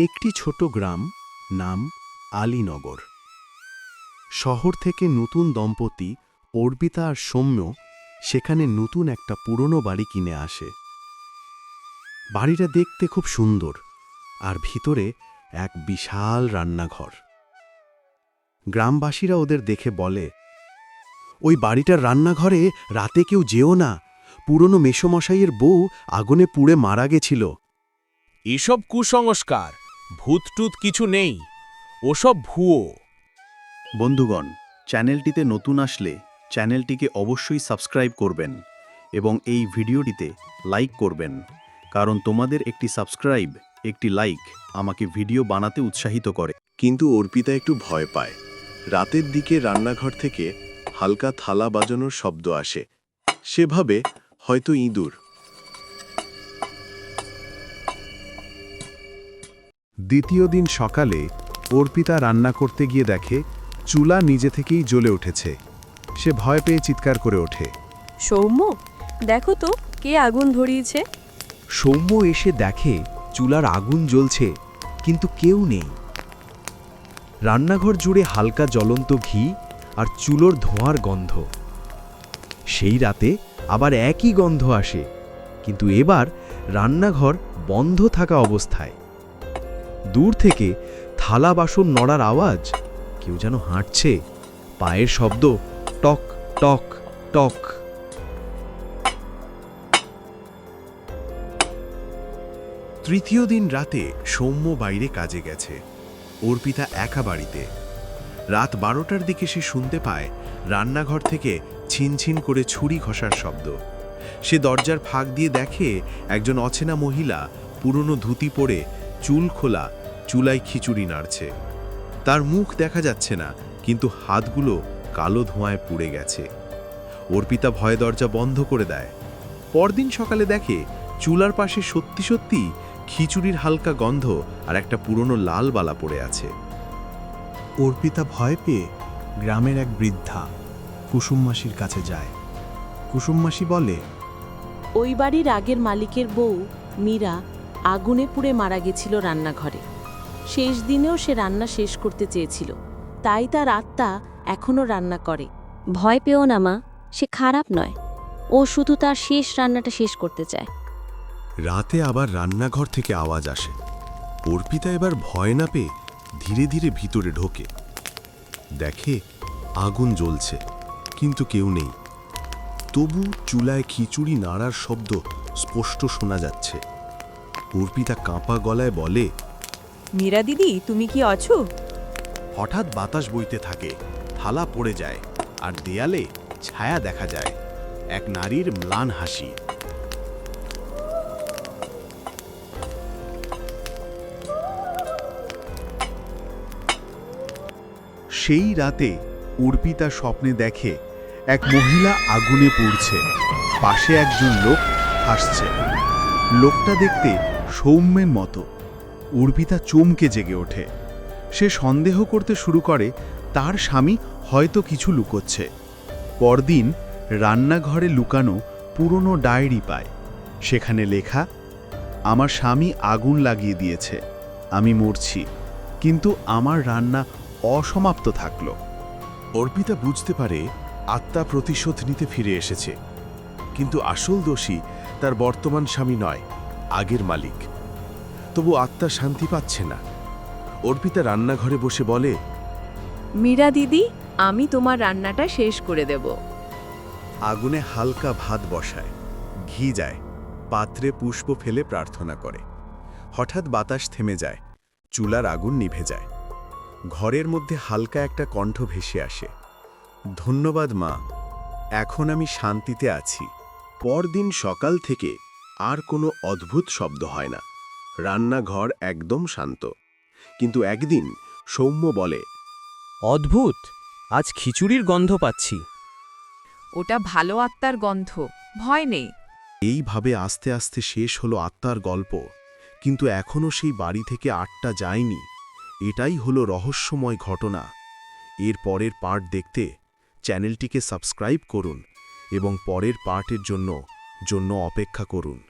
একটি ছোট গ্রাম নাম আলীনগর। শহর থেকে নতুন দম্পতি অর্পিতা আর সৌম্য সেখানে নতুন একটা পুরনো বাড়ি কিনে আসে। বাড়িটা দেখতে খুব সুন্দর আর ভিতরে এক বিশাল রান্নাঘর। গ্রামবাসীরা ওদের দেখে বলে, ওই বাড়িটার রান্নাঘরে রাতে কেউ যেও না। পুরনো মেসমশাইয়ের বউ আগুনে পুড়ে মারা গেছিল। এসব কুসংস্কার। ভূতটুত কিছু নেই। ওসব ভুয়ো। বন্ধুগণ চ্যানেলটিতে নতুন আসলে চ্যানেলটিকে অবশ্যই সাবস্ক্রাইব করবেন এবং এই ভিডিওটিতে লাইক করবেন কারণ তোমাদের একটি সাবস্ক্রাইব একটি লাইক আমাকে ভিডিও বানাতে উৎসাহিত করে। কিন্তু অর্পিতা একটু ভয় পায়। রাতের দিকে রান্নাঘর থেকে হালকা থালা বাজানোর শব্দ আসে। সেভাবে হয়তো ইঁদুর দ্বিতীয় দিন সকালে অর্পিতা রান্না করতে গিয়ে দেখে চুলা নিজে থেকেই জ্বলে উঠেছে। সে ভয় পেয়ে চিৎকার করে ওঠে। সৌম্য দেখো তো কে আগুন ধরিয়েছে? সৌম্য এসে দেখে চুলার আগুন জ্বলছে কিন্তু কেউ নেই। রান্নাঘর জুড়ে হালকা জ্বলন্ত ঘি আর চুলোর ধোঁয়ার গন্ধ। সেই রাতে আবার একই গন্ধ আসে কিন্তু এবার রান্নাঘর বন্ধ থাকা অবস্থায়। দূর থেকে থালা বাসন নড়ার আওয়াজ, কেউ যেন হাঁটছে, পায়ের শব্দ টক টক টক। তৃতীয় দিন রাতে সৌম্য বাইরে কাজে গেছে, অর্পিতা একা বাড়িতে। রাত বারোটার দিকে সে শুনতে পায় রান্নাঘর থেকে ছিনছিন করে ছুরি ঘষার শব্দ। সে দরজার ফাঁক দিয়ে দেখে একজন অচেনা মহিলা পুরনো ধুতি পরে চুল খোলা চুলায় খিচুড়ি নাড়ছে। তার মুখ দেখা যাচ্ছে না, কিন্তু হাতগুলো কালো ধোঁয়ায় পুড়ে গেছে। অর্পিতা ভয়ে দরজা বন্ধ করে দেয়। পরদিন সকালে দেখে চুলার পাশে সত্যি সত্যি খিচুড়ির হালকা গন্ধ আর একটা পুরনো লাল বালা পড়ে আছে। অর্পিতা ভয় পেয়ে গ্রামের এক বৃদ্ধা কুসুম মাসির কাছে যায়। কুসুম মাসি বলে, ওই বাড়ির আগের মালিকের বউ মীরা আগুনে পুড়ে মারা গেছিল রান্নাঘরে। শেষ দিনেও সে রান্না শেষ করতে চেয়েছিল। তাই তার আত্মা এখনও রান্না করে। ভয় পেও না মা। সে খারাপ নয়। ও শুধু তার শেষ রান্নাটা শেষ করতে চায়। রাতে আবার রান্নাঘর থেকে আওয়াজ আসে। অর্পিতা এবার ভয় না পেয়ে ধীরে ধীরে ভিতরে ঢোকে। দেখে আগুন জ্বলছে কিন্তু কেউ নেই। তবু চুলায় খিচুড়ি নাড়ার শব্দ স্পষ্ট শোনা যাচ্ছে। অর্পিতা কাঁপা গলায় বলে মীরা দিদি, তুমি কি আছো? হঠাৎ বাতাস বইতে থাকে, থালা পড়ে যায়, আর দেয়ালে ছায়া দেখা যায়, এক নারীর ম্লান হাসি। সেই রাতে অর্পিতা স্বপ্নে দেখে এক মহিলা আগুনে পড়ছে, পাশে একজন লোক হাসছে। লোকটা দেখতে সৌম্যের মতো। অর্পিতা চমকে জেগে ওঠে। সে সন্দেহ করতে শুরু করে, তার স্বামী হয়তো কিছু লুকোচ্ছে। পরদিন রান্নাঘরে লুকানো পুরনো ডায়েরি পায়। সেখানে লেখা, আমার স্বামী আগুন লাগিয়ে দিয়েছে, আমি মরছি, কিন্তু আমার রান্না অসমাপ্ত থাকল। অর্পিতা বুঝতে পারে আত্মা প্রতিশোধ নিতে ফিরে এসেছে। কিন্তু আসল দোষী তার বর্তমান স্বামী নয়, আগের মালিক। তবু আত্মা শান্তি পাচ্ছে না। অর্পিতা রান্নাঘরে বসে বলে মীরা দিদি আমি তোমার রান্নাটা শেষ করে দেব। আগুনে হালকা ভাত বসায় ঘি যায় পাত্রে পুষ্প ফেলে প্রার্থনা করে। হঠাৎ বাতাস থেমে যায় চুলার আগুন নিভে যায়। ঘরের মধ্যে হালকা একটা কণ্ঠ ভেসে আসে ধন্যবাদ মা এখন আমি শান্তিতে আছি। পরদিন সকাল থেকে আর কোনো অদ্ভুত শব্দ হয় না। রান্নাঘর একদম শান্ত। কিন্তু একদিন সৌম্য বলে অদ্ভুত! আজ খিচুড়ির গন্ধ পাচ্ছি। ওটা ভালো আত্মার গন্ধ ভয় নেই। এইভাবে আস্তে আস্তে শেষ হলো আত্মার গল্প কিন্তু এখনও সেই বাড়ি থেকে আটটা যায়নি। এটাই হলো রহস্যময় ঘটনা। এর পরের পার্ট দেখতে চ্যানেলটিকে সাবস্ক্রাইব করুন এবং পরের পার্টের জন্য জন্য অপেক্ষা করুন।